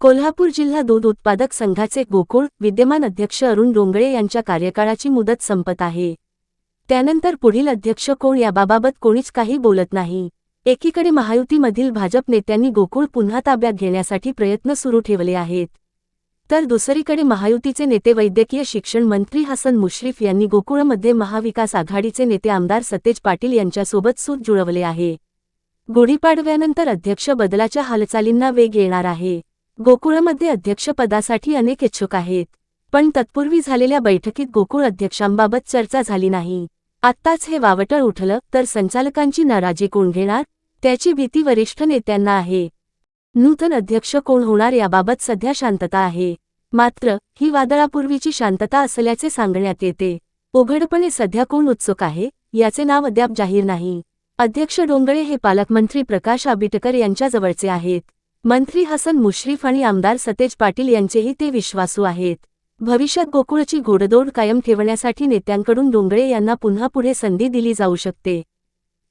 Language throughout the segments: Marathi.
कोल्हापूर जिल्हा दूध उत्पादक संघाचे गोकुळ विद्यमान अध्यक्ष अरुण डोंगळे यांच्या कार्यकाळाची मुदत संपत आहे. त्यानंतर पुढील अध्यक्ष कोण याबाबत कोणीच काही बोलत नाही. एकीकडे महायुतीमधील भाजप नेत्यांनी गोकुळ पुन्हा ताब्यात घेण्यासाठी प्रयत्न सुरू ठेवले आहेत. तर दुसरीकडे महायुतीचे नेते वैद्यकीय शिक्षण मंत्री हसन मुश्रीफ यांनी गोकुळमध्ये महाविकास आघाडीचे नेते आमदार सतेज पाटील यांच्यासोबत सूत जुळवले आहे. गुढीपाडव्यानंतर अध्यक्ष बदलाच्या हालचालींना वेग येणार आहे. गोकुळमध्ये अध्यक्षपदासाठी अनेक इच्छुक आहेत पण तत्पूर्वी झालेल्या बैठकीत गोकुळ अध्यक्षांबाबत चर्चा झाली नाही. आत्ताच हे वावटळ उठलं तर संचालकांची नाराजी कोण घेणार? त्याची भीती वरिष्ठ नेत्यांना आहे. नूतन अध्यक्ष कोण होणार याबाबत सध्या शांतता आहे. मात्र ही वादळापूर्वीची शांतता असल्याचे सांगण्यात येते. उघडपणे सध्या कोण उत्सुक आहे याचे नाव अद्याप जाहीर नाही. अध्यक्ष डोंगळे हे पालकमंत्री प्रकाश आबिटकर यांच्याजवळचे आहेत. मंत्री हसन मुश्रीफ आणि आमदार सतेज पाटील यांचेही ते विश्वासू आहेत. भविष्यात गोकुळची घोडदोड कायम ठेवण्यासाठी नेत्यांकडून डोंगळे यांना पुन्हा पुढे संधी दिली जाऊ शकते.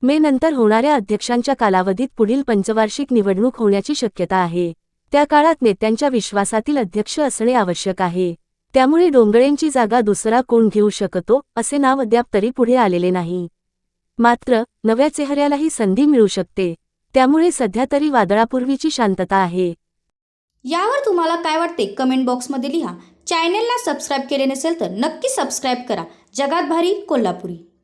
मे नंतर होणाऱ्या अध्यक्षांच्या कालावधीत पुढील पंचवार्षिक निवडणूक होण्याची शक्यता आहे. त्या काळात नेत्यांच्या विश्वासातील अध्यक्ष असणे आवश्यक आहे. त्यामुळे डोंगळेंची जागा दुसरा कोण घेऊ शकतो असे नाव अद्याप तरी पुढे आलेले नाही. मात्र नव्या चेहऱ्यालाही संधी मिळू शकते. त्यामुळे सध्या तरी वादळापूर्वीची शांतता आहे. यावर तुम्हाला काय वाटते कमेंट बॉक्समध्ये लिहा. चॅनेलला सबस्क्राईब केले नसेल तर नक्की सबस्क्राईब करा. जगात भारी कोल्हापुरी.